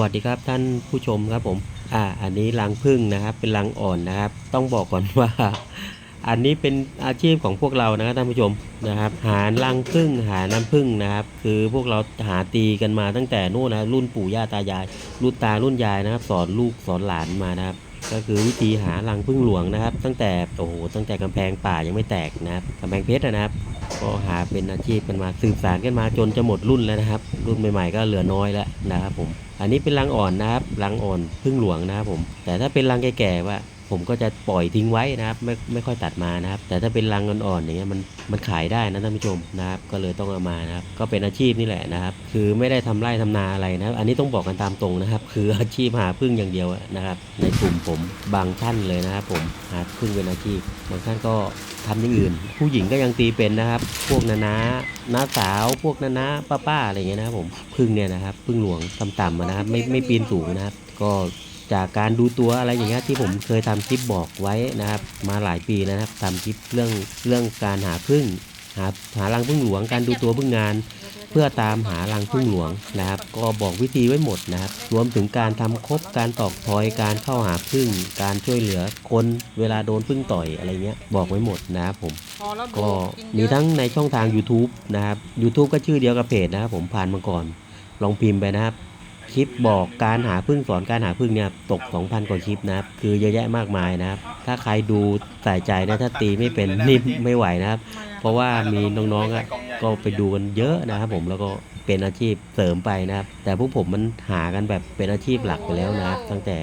วัสดีครับท่านผู้ชมครับผม อ่า อันนี้รังพึ่งนะครับ เป็นรังอ่อนนะครับ ต้องบอกก่อนว่า อันนี้เป็นอาชีพของพวกเรานะครับท่านผู้ชมนะครับ หารังพึ่งหาน้ำพึ่งนะครับ คือพวกเราหาตีกันมาตั้งแต่นู่นนะรุ่นปู่ย่าตายาย รุ่นตารุ่นยายนะครับ สอนลูกสอนหลานมานะครับ ก็คือวิธีหารังพึ่งหลวงนะครับ ตั้งแต่โอ้โหตั้งแต่กำแพงป่ายังไม่แตกนะครับกำแพงเพชรนะครับ ก็หาเป็นอาชีพกันมาสืบสานกันมาจนจะหมดรุ่นแล้วนะครับ รุ่นใหม่ๆก็เหลือน้อยแล้วนะครับผม อันนี้เป็นรังอ่อนนะครับรังอ่อนพึ่งหลวงนะครับผม แต่ถ้าเป็นรังแก่ๆว่า ผมก็จะปล่อยทิ้งไว้นะครับ ไม่ไม่ค่อยตัดมานะครับ แต่ถ้าเป็นรังอ่อนๆอย่างเงี้ยมันมันขายได้นะท่านผู้ชมนะครับ ก็เลยต้องเอามานะครับ ก็เป็นอาชีพนี่แหละนะครับ คือไม่ได้ทำไร่ทำนาอะไรนะครับอันนี้ต้องบอกกันตามตรงนะครับ คืออาชีพหาพึ่งอย่างเดียวนะครับ ในกลุ่มผมบางท่านเลยนะครับผมหาพึ่งเป็นอาชีพบางท่านก็ทำอย่างอื่น ผู้หญิงก็ยังตีเป็นนะครับ พวกนานาน้าสาวพวกนานาป้าป้าๆอะไรเงี้ยนะครับผมพึ่งเนี่ยนะครับพึ่งหลวงต่ำๆนะครับ ไม่ไม่ปีนสูงนะครับ ก็ จากการดูตัวอะไรอย่างเงี้ยที่ผมเคยทำคลิปบอกไว้นะครับ มาหลายปีแล้วนะครับทำคลิปเรื่องเรื่องการหาพึ่งหาหารังพึ่งหลวง การดูตัวพึ่งงาน เพื่อตามหารังพึ่งหลวงนะครับ ก็บอกวิธีไว้หมดนะครับ รวมถึงการทำคบการตอกทอยการเข้าหาพึ่ง การช่วยเหลือคนเวลาโดนพึ่งต่อยอะไรเงี้ยบอกไว้หมดนะครับผมก็มีทั้งในช่องทาง YouTube นะครับ YouTube ก็ชื่อเดียวกับเพจนะครับผมผ่านมาก่อน ลองพิมพ์ไปนะครับ คลิปบอกการหาพึ่งสอนการหาพึ่งเนี่ยตก 2,000 กว่าคลิปนะครับ คือเยอะแยะมากมายนะครับ ถ้าใครดูใส่ใจนะถ้าตีไม่เป็นนี่ไม่ไหวนะครับ เพราะว่ามีน้องๆอะก็ไปดูกันเยอะนะครับ ผมแล้วก็เป็นอาชีพเสริมไปนะครับ แต่พวกผมมันหากันแบบเป็นอาชีพหลักไปแล้วนะครับ ตั้งแต่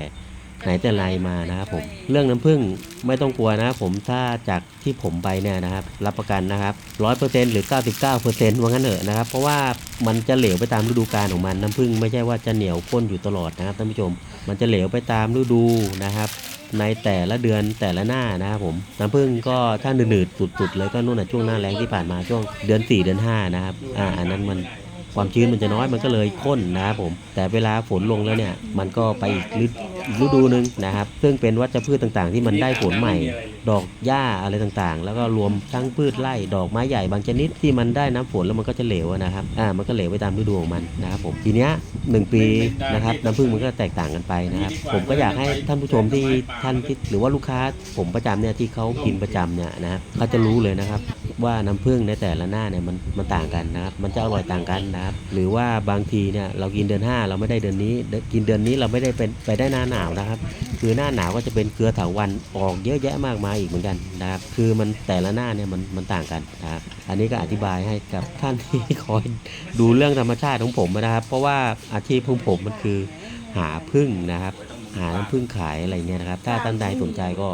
ไหนแต่ไรมานะครับผมเรื่องน้ำผึ้งไม่ต้องกลัวนะครับผมถ้าจากที่ผมไปเนี่ยนะครับ รับประกันนะครับร้อยเปอร์เซ็นต์หรือเก้าสิบเก้าเปอร์เซ็นต์ว่างั้นเถอะนะครับ เพราะว่ามันจะเหลวไปตามฤดูกาลของมันน้ำผึ้งไม่ใช่ว่าจะเหนียวข้นอยู่ตลอดนะครับท่านผู้ชม มันจะเหลวไปตามฤดูนะครับ ในแต่ละเดือนแต่ละหน้านะครับผมน้ำผึ้งก็ถ้าหนืดๆสุดๆเลยก็นู่นน่ะช่วงหน้าแรงที่ผ่านมาช่วงเดือน4เดือน5นะครับอ่าอันนั้นมันความชื้นมันจะน้อยมันก็เลยข้นนะครับผม แต่เวลาฝนลงแล้วเนี่ย มันก็ไปอีกฤ อีกฤดูหนึ่งนะครับ ซึ่งเป็นวัชพืชต่างๆ ที่มันได้ผลใหม่ดอกหญ้าอะไรต่างๆ แล้วก็รวมทั้งพืชไร่ดอกไม้ใหญ่บางชนิดที่มันได้น้ำฝนแล้วมันก็จะเหลวนะครับอ่ามันก็เหลวไปตามฤดูของมันนะครับผมทีเนี้ยหนึ่งปีนะครับน้ำผึ้งมันก็แตกต่างกันไปนะครับผมก็อยากให้ท่านผู้ชมที่ท่านที่หรือว่าลูกค้าผมประจำเนี่ยที่เขากินประจำเนี่ยนะครับเขาจะรู้เลยนะครับว่าน้ำผึ้งในแต่ละหน้าเนี่ยมันมันต่างกันนะครับมันจะอร่อยต่างกันนะครับหรือว่าบางทีเนี่ยเรากินเดือน 5 เราไม่ได้เดือนนี้ กินเดือนนี้เราไม่ได้เป็นไปได้หน้าหนาวนะครับคือหน้าหนาวก็จะเป็นเครือเถาวันออกเยอะแยะมากมายอีกเหมือนกันนะครับคือมันแต่ละหน้าเนี่ยมันมันต่างกันนะครับอันนี้ก็อธิบายให้กับท่านที่คอยดูเรื่องธรรมชาติของผมนะครับ เพราะว่าอาชีพของผมมันคือหาพึ่งนะครับ หาน้ำพึ่งขายอะไรเนี่ยนะครับ ถ้าท่านใดสนใจก็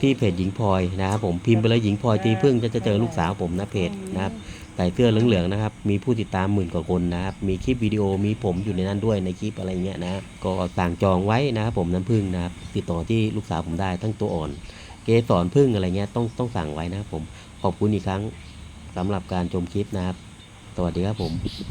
ที่เพจหญิงพลอยนะครับผมพิมพ์ไปเลยหญิงพลอยตีพึ่งจะจะเจอลูกสาวผมนะเพจนะครับใส่เสื้อเหลืองๆนะครับ มีผู้ติดตามหมื่นกว่าคนนะครับ มีคลิปวิดีโอ มีผมอยู่ในนั้นด้วยในคลิปอะไรเงี้ยนะ ก็ต่างจองไว้นะครับผมน้ำพึ่งนะครับ ติดต่อที่ลูกสาวผมได้ทั้งตัวอ่อน เกสรพึ่งอะไรเงี้ยต้องต้องสั่งไว้นะครับผมขอบคุณอีกครั้งสำหรับการชมคลิปนะครับ สวัสดีครับผม